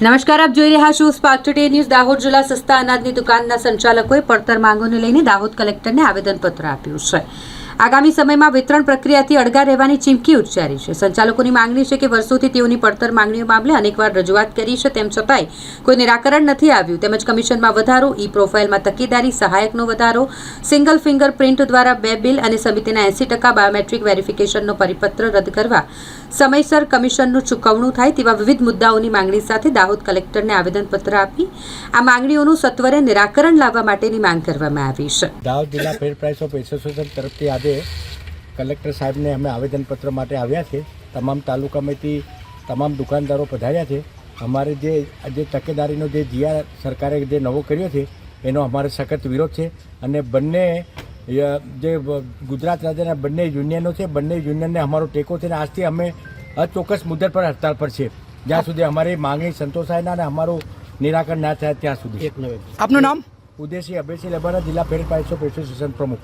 નમસ્કાર, આપ જોઈ રહ્યા છો સ્પાર્ક ટુડે ન્યૂઝ. દાહોદ જિલ્લા સસ્તા અનાજની દુકાનના સંચાલકોએ પડતર માંગોને લઈને દાહોદ કલેક્ટરને આવેદનપત્ર આપ્યું છે. આગામી સમયમાં વિતરણ પ્રક્રિયાથી અડગા રહેવાની ચીમકી ઉચ્ચારી છે. સંચાલકોની માંગણી છે કે વર્ષોથી તેઓની પડતર માંગણીઓ મામલે અનેકવાર રજૂઆત કરી છે, તેમ છતાંય કોઈ નિરાકરણ નથી આવ્યું. તેમજ કમિશનમાં વધારો ઈ પ્રોફાઇલમાં તકેદારી, સહાયકનો વધારો, સિંગલ ફિંગર પ્રિન્ટ દ્વારા બે બિલ અને સમિતિના એંસી ટકા બાયોમેટ્રિક વેરિફિકેશનનો પરિપત્ર રદ કરવા સમયસર કમિશનનું ચૂકવણું થાય તેવા વિવિધ મુદ્દાઓની માંગણી સાથે દાહોદ કલેક્ટરને આવેદનપત્ર આપી આ માંગણીઓનું સત્વરે નિરાકરણ લાવવા માટેની માંગ કરવામાં આવી છે. દાહોદ જિલ્લા ફેર પ્રાઇસ ઓફ એસોસિએશન તરફથી આજે કલેક્ટર સાહેબને અમે આવેદનપત્ર માટે આવ્યા છે. તમામ તાલુકામાંથી તમામ દુકાનદારો પધાર્યા છે. અમારે જે જે તકેદારીનો જે જીઆર સરકારે જે નવો કર્યો છે, એનો અમારે સખત વિરોધ છે અને બંને જે ગુજરાત રાજ્યના બંને યુનિયનો છે, બંને યુનિયનને અમારો ટેકો છે અને આજથી અમે અચોક્કસ મુદત પર હડતાળ પર છે. જ્યાં સુધી અમારી માંગણી સંતોષાય ના અને અમારું નિરાકરણ ના થાય ત્યાં સુધી. આપનું નામ? ઉદ્દેશી અભયસિંહ લેબારા જિલ્લા ફેર પ્રાઇસ એસોસિએશન પ્રમુખ.